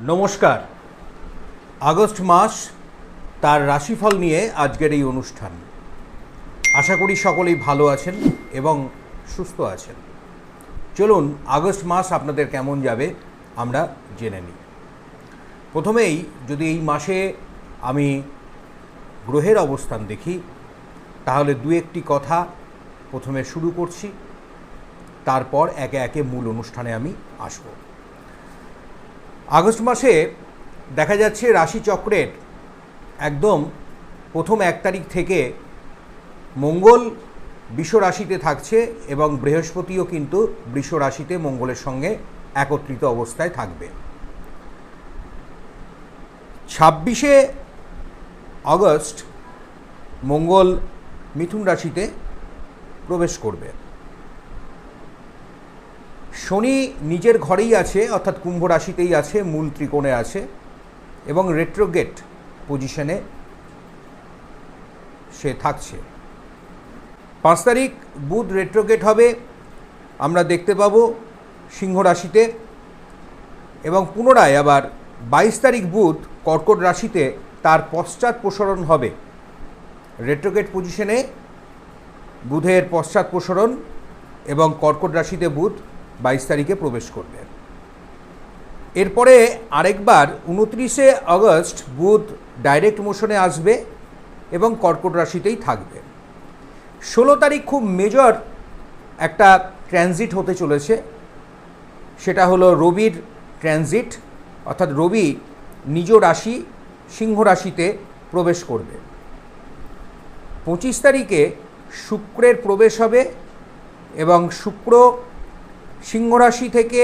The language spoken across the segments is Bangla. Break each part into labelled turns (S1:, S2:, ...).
S1: নমস্কার। আগস্ট মাস তার রাশিফল নিয়ে আজকের এই অনুষ্ঠান। আশা করি সকলেই ভালো আছেন এবং সুস্থ আছেন। চলুন আগস্ট মাস আপনাদের কেমন যাবে আমরা জেনে নিই। প্রথমেই যদি এই মাসে আমি গ্রহের অবস্থান দেখি, তাহলে দু একটি কথা প্রথমে শুরু করছি, তারপর একে একে মূল অনুষ্ঠানে আমি আসব। আগস্ট মাসে দেখা যাচ্ছে রাশিচক্রের একদম প্রথম এক তারিখ থেকে মঙ্গল বৃষ রাশিতে থাকছে এবং বৃহস্পতিও কিন্তু বৃষ রাশিতে মঙ্গলের সঙ্গে একত্রিত অবস্থায় থাকবে। ছাব্বিশে আগস্ট মঙ্গল মিথুন রাশিতে প্রবেশ করবে। শনি নিজের ঘরেই আছে, অর্থাৎ কুম্ভ রাশিতেই আছে, মূল ত্রিকোণে আছে, এবং রেট্রোগেট পজিশনে সে থাকছে। পাঁচ তারিখ বুধ রেট্রোগেট হবে, আমরা দেখতে পাবো সিংহ রাশিতে, এবং পুনরায় আবার বাইশ তারিখ বুধ কর্কট রাশিতে তার পশ্চাৎ প্রসারণ হবে। রেট্রোগেট পজিশনে বুধের পশ্চাৎ প্রসারণ এবং কর্কট রাশিতে বুধ বাইশ তারিখে প্রবেশ করবে। এরপরে আরেকবার উনত্রিশে আগস্ট বুধ ডাইরেক্ট মোশনে আসবে এবং কর্কট রাশিতেই থাকবে। ষোলো তারিখ খুব মেজর একটা ট্রানজিট হতে চলেছে। সেটা হলো রবির ট্রানজিট অর্থাৎ রবি নিজ রাশি, সিংহ রাশিতে প্রবেশ করবে। পঁচিশ তারিখে শুক্রের প্রবেশ হবে এবং শুক্র সিংহ রাশি থেকে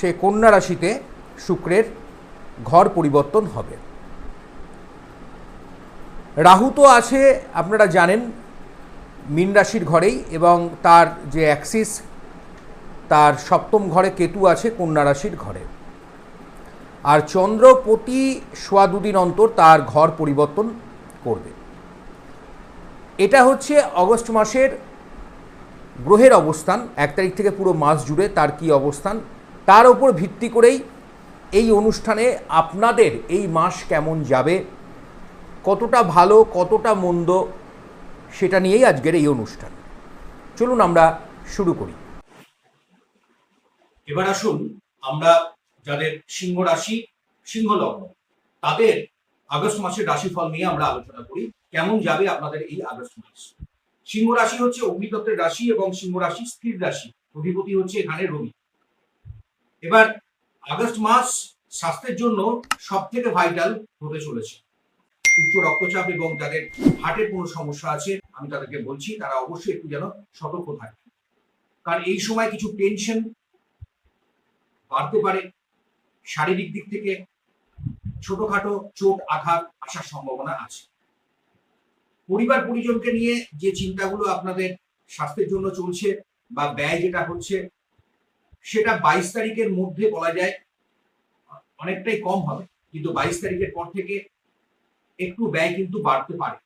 S1: সে কন্যা রাশিতে শুক্রের ঘর পরিবর্তন হবে। রাহু তো আছে, আপনারা জানেন, মীন রাশির ঘরেই এবং তার যে অ্যাক্সিস, তার সপ্তম ঘরে কেতু আছে কন্যা রাশির ঘরে। আর চন্দ্র প্রতি সোয়া দুদিন অন্তর তার ঘর পরিবর্তন করবে। এটা হচ্ছে অগস্ট মাসের গ্রহের অবস্থান, এক তারিখ থেকে পুরো মাস জুড়ে তার কি অবস্থান, তার ওপর ভিত্তি করেই এই অনুষ্ঠানে আপনাদের এই মাস কেমন যাবে, কতটা ভালো, কতটা মন্দ, সেটা নিয়েই আজকের এই অনুষ্ঠান। চলুন আমরা শুরু করি।
S2: এবার আসুন আমরা যাদের সিংহ রাশি, সিংহ লগ্ন, তাদের আগস্ট মাসের রাশিফল নিয়ে আমরা আলোচনা করি। কেমন যাবে আপনাদের এই আগস্ট মাস? সিংহ রাশি হচ্ছে অগ্নিতত্ত্বের রাশি এবং সিংহ রাশি স্থির রাশি। অধিপতি হচ্ছে এখানে রবি। এবার আগস্ট মাস স্বাস্থ্যের জন্য সব থেকে ভাইটাল হতে চলেছে। উচ্চ রক্তচাপ এবং যাদের হার্টের কোনো সমস্যা আছে, আমি তাদেরকে বলছি, তারা অবশ্যই একটু যেন সতর্ক থাকে কারণ এই সময় কিছু টেনশন বাড়তে পারে। শারীরিক দিক থেকে ছোটখাটো চোট আঘাত আসার সম্ভাবনা আছে। পরিবার পরিজনকে নিয়ে যে চিন্তাগুলো আপনাদের স্বাস্থ্যের জন্য চলছে বা ব্যয় যেটা হচ্ছে, সেটা বাইশ তারিখের মধ্যে বলা যায়, অনেকটাই কম হবে। কিন্তু বাইশ তারিখের পর থেকে একটু ব্যয় কিন্তু বাড়তে পারে।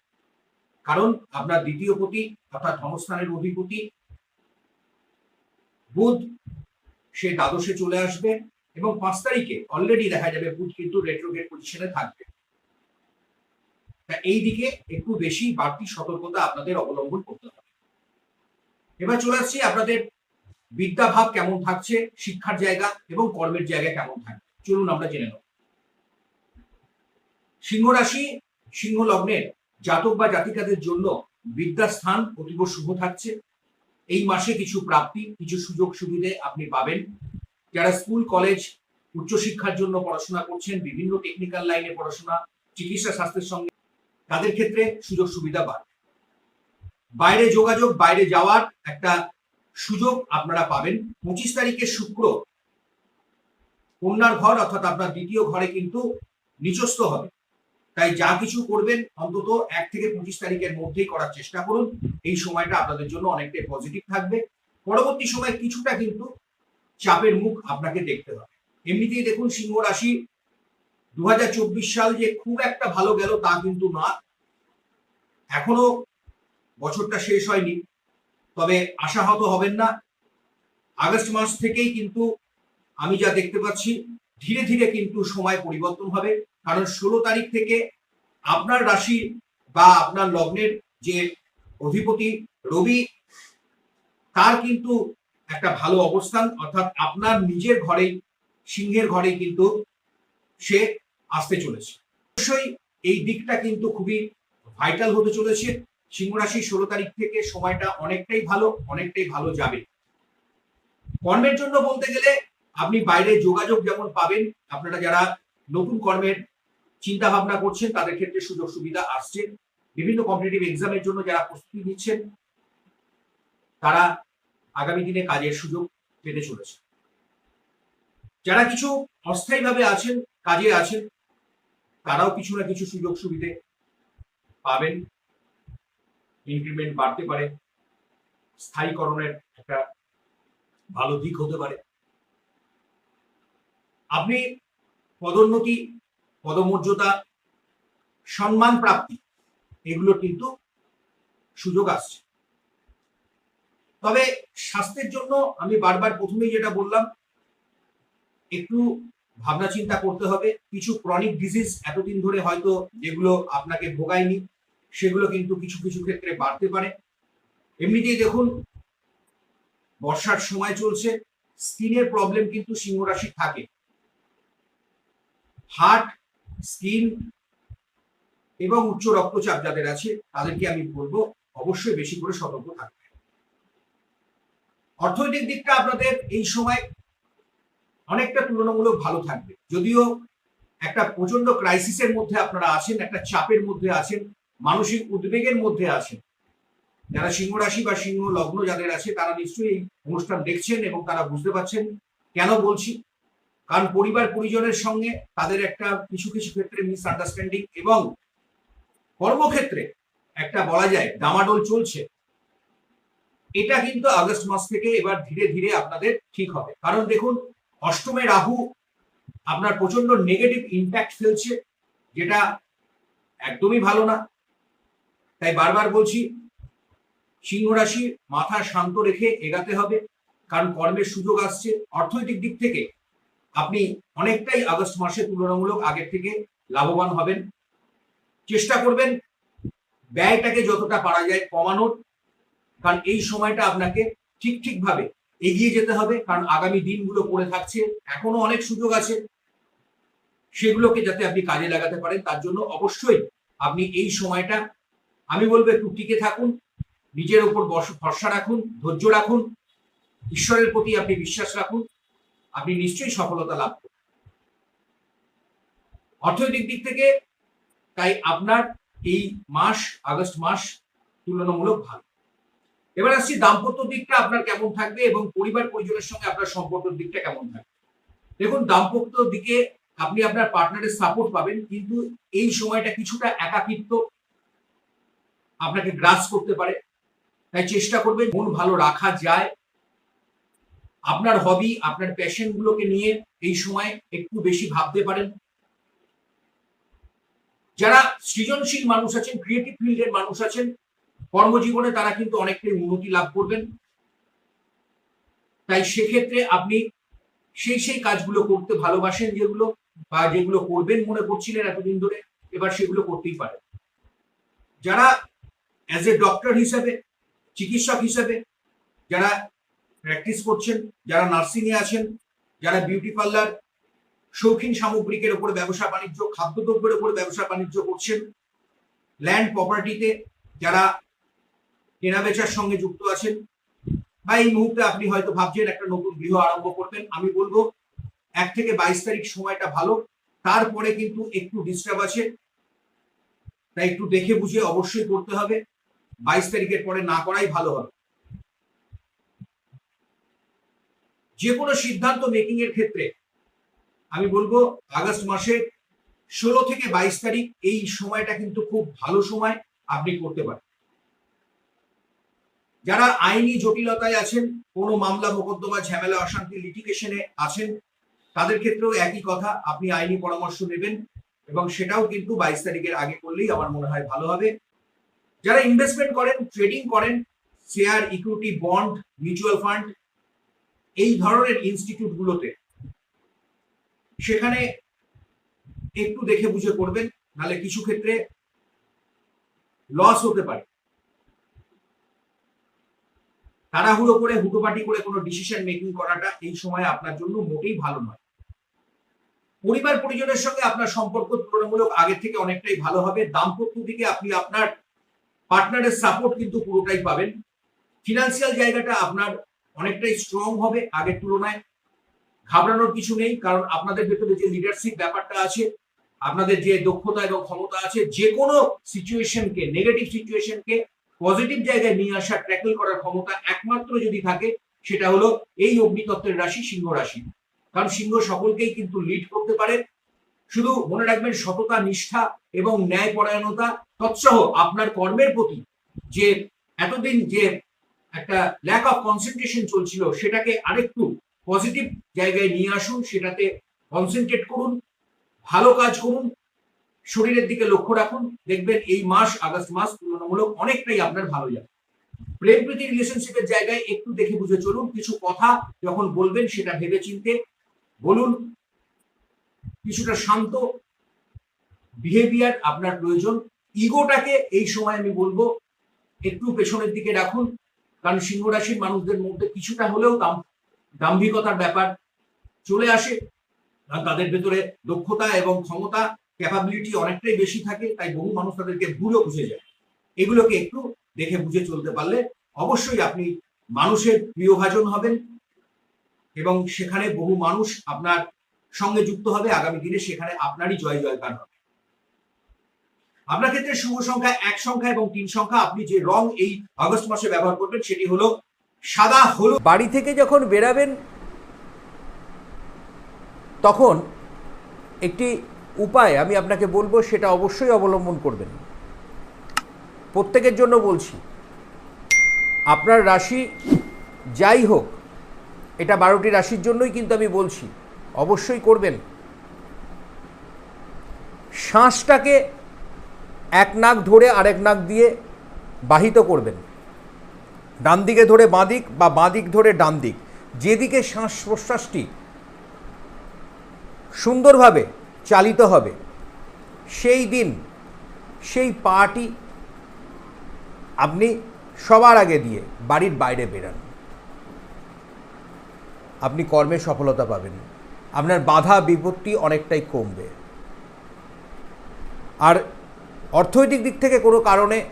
S2: কারণ আপনার দ্বিতীয় পতি অর্থাৎ ধনস্থানের অধিপতি বুধ, সে দ্বাদশে চলে আসবে এবং পাঁচ তারিখে অলরেডি দেখা যাবে বুধ কিন্তু রেট্রোগেট পজিশনে থাকবে। এই দিকে একটু বেশি বাড়তি সতর্কতা আপনাদের অবলম্বন করতে হবে। এবার চলে আসছি আপনাদের বিদ্যাভাব কেমন থাকছে, শিক্ষার জায়গা এবং কর্মের জায়গা কেমন থাকবে চলুন আমরা জেনে নেব। সিংহ রাশি সিংহ লগ্নের জাতক বা জাতিকাদের জন্য বিদ্যাস্থান অতীব শুভ থাকছে। এই মাসে কিছু প্রাপ্তি, কিছু সুযোগ সুবিধে আপনি পাবেন। যারা স্কুল, কলেজ, উচ্চশিক্ষার জন্য পড়াশোনা করছেন, বিভিন্ন টেকনিক্যাল লাইনে পড়াশোনা, চিকিৎসা, স্বাস্থ্যের সঙ্গে তাদের ক্ষেত্রে সুযোগ সুবিধা বাড়বে বাইরে যোগাযোগ, বাইরে যাওয়ার একটা সুযোগ আপনারা পাবেন। পঁচিশ তারিখে শুক্র, কন্যার ঘর অর্থাৎ আপনার দ্বিতীয় ঘরে কিন্তু নিচস্থ হবে। তাই যা কিছু করবেন অন্তত এক থেকে পঁচিশ তারিখের মধ্যেই করার চেষ্টা করুন। এই সময়টা আপনাদের জন্য অনেকটাই পজিটিভ থাকবে। পরবর্তী সময় কিছুটা কিন্তু চাপের মুখ আপনাকে দেখতে হবে। এমনিতেই দেখুন সিংহ রাশি দু হাজার চব্বিশ সাল যে খুব একটা ভালো গেল তা কিন্তু না। এখনও বছরটা শেষ হয়নি, তবে আশাহত হবেন না। আগস্ট মাস থেকেই কিন্তু আমি যা দেখতে পাচ্ছি, ধীরে ধীরে কিন্তু সময় পরিবর্তন হবে। কারণ ষোলো তারিখ থেকে আপনার রাশি বা আপনার লগ্নের যে অধিপতি রবি, তার কিন্তু একটা ভালো অবস্থান। অর্থাৎ আপনার নিজের ঘরেই, সিংহের ঘরেই কিন্তু সে আসতে চলেছে। অবশ্যই এই দিকটা কিন্তু খুবই ভাইটাল হতে চলেছে। সিংহ রাশি ষোলো তারিখ থেকে সময়টা অনেকটাই ভালো অনেকটাই ভালো যাবে। কর্মের জন্য বলতে গেলে আপনি বাইরে যোগাযোগ যেমন পাবেন, আপনারা যারা নতুন কর্মের চিন্তা ভাবনা করছেন, তাদের ক্ষেত্রে সুযোগ সুবিধা আসছে। বিভিন্ন কম্পিটিটিভ এক্সামের জন্য যারা প্রস্তুতি নিচ্ছেন, তারা আগামী দিনে কাজের সুযোগ পেতে চলেছে। যারা কিছু অস্থায়ীভাবে আছেন, কাজে আছেন তারাও কিছু না কিছু সুযোগ সুবিধে পাবেন। ইনক্রিমেন্ট বাড়তে পারে। স্থায়ীকরণের একটা ভালো দিক হতে পারে। আপনি পদোন্নতি, পদমর্যাদা, সম্মান প্রাপ্তি, এগুলো কিন্তু সুযোগ আসছে। তবে স্বাস্থ্যের জন্য আমি বারবার প্রথমেই যেটা বললাম, একটু ভাবনা চিন্তা করতে হবে। কিছু ক্রনিক ডিজিজ এতদিন ধরে হয়তো যেগুলো আপনাকে ভোগায়নি, সেগুলো কিন্তু কিছু কিছু ক্ষেত্রে বাড়তে পারে। এমনিতেই দেখুন, বর্ষার সময় চলছে স্কিনের প্রবলেম কিন্তু সিংহ রাশি থাকে। হার্ট স্কিন এবং উচ্চ রক্তচাপ যাদের আছে, তাদেরকে আমি বলব অবশ্যই বেশি করে সতর্ক থাকবে অর্থনৈতিক দিকটা আপনাদের এই সময় অনেকটা তুলনামূলক ভালো থাকবে। যদিও একটা প্রচণ্ড ক্রাইসিসের মধ্যে আপনারা আছেন, একটা চাপের মধ্যে আছেন, মানসিক উদ্বেগের মধ্যে আছেন। যারা সিংহ রাশি বা সিংহ লগ্ন যাদের আছে, তারা নিশ্চয়ই এই অনুষ্ঠান দেখছেন এবং তারা বুঝতে পারছেন কেন বলছি। কারণ পরিবার পরিজনের সঙ্গে তাদের একটা কিছু কিছু ক্ষেত্রে মিসআন্ডারস্ট্যান্ডিং এবং কর্মক্ষেত্রে একটা বলা যায় ডামাডোল চলছে। এটা কিন্তু আগস্ট মাস থেকে এবার ধীরে ধীরে আপনাদের ঠিক হবে। কারণ দেখুন অষ্টমে রাহু আপনার প্রচণ্ড নেগেটিভ ইম্প্যাক্ট ফেলছে, যেটা একদমই ভালো না। তাই বারবার বলছি, সিংহ রাশি মাথা শান্ত রেখে এগাতে হবে, কারণ কর্মের সুযোগ আসছে। অর্থনৈতিক দিক থেকে আপনি অনেকটাই আগস্ট মাসে তুলনামূলক আগের থেকে লাভবান হবেন। চেষ্টা করবেন ব্যয়টাকে যতটা পারা যায় কমানোর, কারণ এই সময়টা আপনাকে ঠিক ঠিকভাবে এগিয়ে যেতে হবে, কারণ আগামী দিনগুলো পড়ে থাকছে, এখনও অনেক সুযোগ আছে। সেগুলোকে যাতে আপনি কাজে লাগাতে পারেন, তার জন্য অবশ্যই আপনি এই সময়টা, আমি বলব একটু টিকে থাকুন, নিজের উপর ভরসা রাখুন, ধৈর্য রাখুন, ঈশ্বরের প্রতি আপনি বিশ্বাস রাখুন, আপনি নিশ্চয়ই সফলতা লাভ করবেন। অর্থনৈতিক দিক থেকে তাই আপনার এই মাস, আগস্ট মাস তুলনামূলক ভালো। এবার আসছি দাম্পত্য দিকটা আপনার কেমন থাকবে এবং পরিবার পরিজনের সঙ্গে আপনার সম্পর্কের দিকটা কেমন থাকবে? দেখুন, দাম্পত্য দিকে আপনি আপনার পার্টনারের সাপোর্ট পাবেন, কিন্তু এই সময়টা কিছুটা একাকিত্ব আপনাকে গ্রাস করতে পারে। তাই চেষ্টা করবেন মন ভালো রাখা যায়। আপনার হবি আপনার প্যাশন গুলোকে নিয়ে এই সময় একটু বেশি ভাবতে পারেন। যারা সৃজনশীল মানুষ আছেন ক্রিয়েটিভ ফিল্ডের মানুষ আছেন কর্মজীবনে তারা কিন্তু অনেকটাই উন্নতি লাভ করবেন। তাই সেক্ষেত্রে আপনি সেই সেই কাজগুলো করতে ভালোবাসেন যেগুলো বা যেগুলো করবেন মনে করছিলেন এতদিন ধরে, এবার সেগুলো করতেই পারেন। যারা অ্যাজ এ ডক্টর হিসাবে, চিকিৎসক হিসাবে যারা প্র্যাকটিস করছেন, যারা নার্সিংয়ে আছেন, যারা বিউটি পার্লার শৌখিন সামগ্রিকের উপরে ব্যবসা বাণিজ্য, খাদ্যদ্রব্যের উপরে ব্যবসা বাণিজ্য করছেন ল্যান্ড প্রপার্টিতে যারা কেনা বেচার সঙ্গে যুক্ত আছেন। বা এই মুহূর্তে আপনি হয়তো ভাবছেন একটা নতুন গৃহ আরম্ভ করবেন। আমি বলব, এক থেকে বাইশ তারিখ সময়টা ভালো। তারপরে কিন্তু একটু ডিস্টার্ব আছে। তাই একটু দেখে বুঝে অবশ্যই করতে হবে। বাইশ তারিখের পরে না করাই ভালো হবে। যে কোনো সিদ্ধান্ত মেকিং এর ক্ষেত্রে আমি বলব, আগস্ট মাসের ষোলো থেকে বাইশ তারিখ এই সময়টা কিন্তু খুব ভালো সময় আপনি করতে পারেন। যারা আইনি জটিলতায় আছেন, কোনো মামলা, মোকদ্দমা, ঝামেলা, অশান্তি লিটিগেশনে আছেন, তাদের ক্ষেত্রেও একই কথা, আপনি আইনি পরামর্শ নেবেন এবং সেটাও কিন্তু বাইশ তারিখের আগে করলেই আমার মনে হয় ভালো হবে। যারা ইনভেস্টমেন্ট করেন ট্রেডিং করেন share equity bond mutual fund এই ধরনের ইনস্টিটিউট গুলোতে সেখানে একটু দেখে বুঝে করবেন, নাহলে কিছু ক্ষেত্রে লস হতে পারে। তাড়াহুড়ো করে, হুটোপাটি করে কোনো ডিসিশন মেকিং করাটা এই সময় আপনার জন্য মোটেই ভালো নয়। পরিবার পরিজনের সঙ্গে আপনার সম্পর্ক তুলনামূলক আগের থেকে অনেকটাই ভালো হবে। দাম্পত্য দিকে আপনি আপনার পার্টনারের সাপোর্ট কিন্তু পুরোটাই পাবেন। ফিনান্সিয়াল জায়গাটা আপনার অনেকটাই স্ট্রং হবে আগের তুলনায়। ঘাবড়ানোর কিছু নেই, কারণ আপনাদের ভেতরে যে লিডারশিপ ব্যাপারটা আছে, আপনাদের যে দক্ষতা এবং ক্ষমতা আছে যে কোনো সিচুয়েশনকে নেগেটিভ সিচুয়েশনকে পজিটিভ জায়গায় নিয়ে আসা ট্যাকল করার ক্ষমতা একমাত্র যদি থাকে, সেটা হলো এই অগ্নিতত্ত্বের রাশি সিংহ রাশি। কারণ সিংহ সকলকেই কিন্তু লিড করতে পারে। শুধু মনে রাখবেন, সততা, নিষ্ঠা এবং ন্যায় পরায়ণতা তৎসহ আপনার কর্মের প্রতি যে এতদিন যে একটা ল্যাক অফ কনসেন্ট্রেশন চলছিল, সেটাকে আরেকটু পজিটিভ জায়গায় নিয়ে আসুন, সেটাতে কনসেন্ট্রেট করুন, ভালো কাজ করুন শরীরের দিকে লক্ষ্য রাখুন। দেখবেন এই মাস, আগস্ট মাস তুলনামূলক অনেকটাই আপনার ভালো যাবে। প্রেম প্রীতি রিলেশনশিপের জায়গায় একটু দেখে বুঝে চলুন, কিছু কথা যখন বলবেন সেটা ভেবে চিনতে বলুন। কিছুটা শান্ত বিহেভিয়ার আপনার প্রয়োজন। ইগোটাকে এই সময় আমি বলব, একটু পেছনের দিকে রাখুন। কারণ সিংহ রাশির মানুষদের মধ্যে কিছুটা হলেও দাম, দাম্ভিকতার ব্যাপার চলে আসে। তাদের ভেতরে দক্ষতা এবং ক্ষমতা ক্যাপাবিলিটি অনেকটাই বেশি থাকে, তাই বহু মানুষ তাদেরকে ভুলও বুঝে যায়। এগুলোকে একটু দেখে বুঝে চলতে পারলে অবশ্যই আপনি মানুষের প্রিয়ভাজন হবেন এবং সেখানে বহু মানুষ আপনার সঙ্গে যুক্ত হবে, আগামী দিনে সেখানে আপনারই জয় জয়কার হবে। আপনার ক্ষেত্রে শুভ সংখ্যা এক সংখ্যা এবং তিন সংখ্যা। আপনি যে রং এই আগস্ট মাসে ব্যবহার করবেন সেটি হলো সাদা, হলুদ।
S1: বাড়ি থেকে যখন বেরাবেন, তখন একটি উপায় আমি আপনাকে বলব, সেটা অবশ্যই অবলম্বন করবেন। প্রত্যেকের জন্য বলছি, আপনার রাশি যাই হোক, এটা বারোটি রাশির জন্যই কিন্তু আমি বলছি, অবশ্যই করবেন। শ্বাসটাকে এক নাক ধরে আরেক নাক দিয়ে বাহিত করবেন। ডান দিকে ধরে বাঁ দিক বা বাঁ দিক ধরে ডান দিক, যেদিকে শ্বাস প্রশ্বাসটি সুন্দরভাবে চালিত হবে। সেই দিন, সেই পাটি আপনি সবার আগে দিয়ে বাড়ির বাইরে বেরান। আপনি কর্মে সফলতা পাবেন। আপনার বাধা বিপত্তি অনেকটাই কমবে। আর অর্থনৈতিক দিক থেকে কোনো কারণে,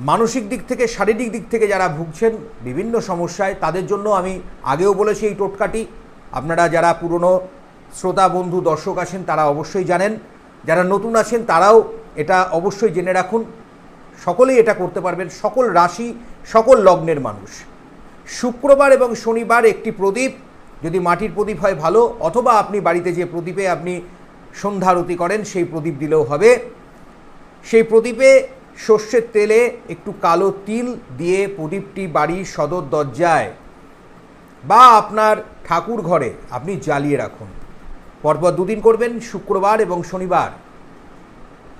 S1: মানসিক দিক থেকে, শারীরিক দিক থেকে যারা ভুগছেন বিভিন্ন সমস্যায়, তাদের জন্য আমি আগেও বলেছি এই টোটকাটি। আপনারা যারা পুরনো শ্রোতা, বন্ধু, দর্শক আছেন তারা অবশ্যই জানেন। যারা নতুন আছেন, তারাও এটা অবশ্যই জেনে রাখুন। সকলেই এটা করতে পারবেন। সকল রাশি, সকল লগ্নের মানুষ। শুক্রবার এবং শনিবার একটি প্রদীপ। যদি মাটির প্রদীপ হয়, ভালো। অথবা আপনি বাড়িতে যে প্রদীপে আপনি সন্ধ্যারতি করেন, সেই প্রদীপ দিলেও হবে। সেই প্রদীপে সর্ষের তেলে একটু কালো তিল দিয়ে প্রদীপটি বাড়ির সদর দরজায় বা আপনার ঠাকুর ঘরে আপনি জ্বালিয়ে রাখুন। পরপর দুদিন করবেন, শুক্রবার এবং শনিবার।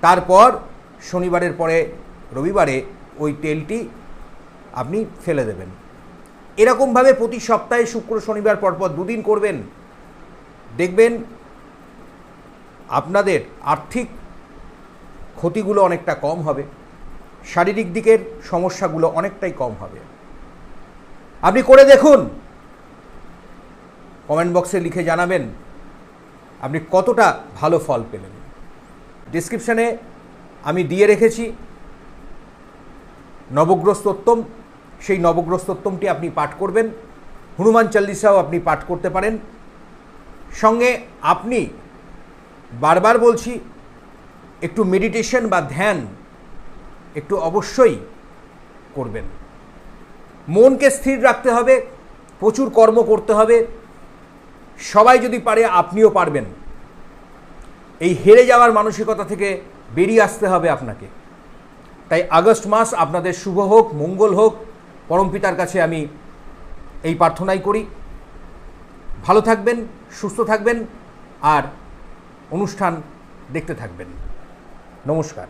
S1: তারপর শনিবারের পরে রবিবারে ওই তেলটি আপনি ফেলে দেবেন। এরকমভাবে প্রতি সপ্তাহে শুক্র, শনিবার পরপর দুদিন করবেন। দেখবেন আপনাদের আর্থিক ক্ষতিগুলো অনেকটা কম হবে। শারীরিক দিকের সমস্যাগুলো অনেকটাই কম হবে। আপনি করে দেখুন। কমেন্ট বক্সে লিখে জানাবেন। আপনি কতটা ভালো ফল পেলেন? ডিসক্রিপশানে আমি দিয়ে রেখেছি, নবগ্রস্তোত্তম, সেই নবগ্রস্তোত্তমটি আপনি পাঠ করবেন, হনুমান চল্লিশাও আপনি পাঠ করতে পারেন। সঙ্গে আপনি বারবার বলছি, একটু মেডিটেশন বা ধ্যান একটু অবশ্যই করবেন। মনকে স্থির রাখতে হবে, প্রচুর কর্ম করতে হবে সবাই যদি পারে, আপনিও পারবেন। এই হেরে যাওয়ার মানসিকতা থেকে বেরিয়ে আসতে হবে আপনাকে। তাই আগস্ট মাস আপনাদের শুভ হোক, মঙ্গল হোক পরমপিতার কাছে আমি এই প্রার্থনাই করি। ভালো থাকবেন, সুস্থ থাকবেন, আর অনুষ্ঠান দেখতে থাকবেন। নমস্কার।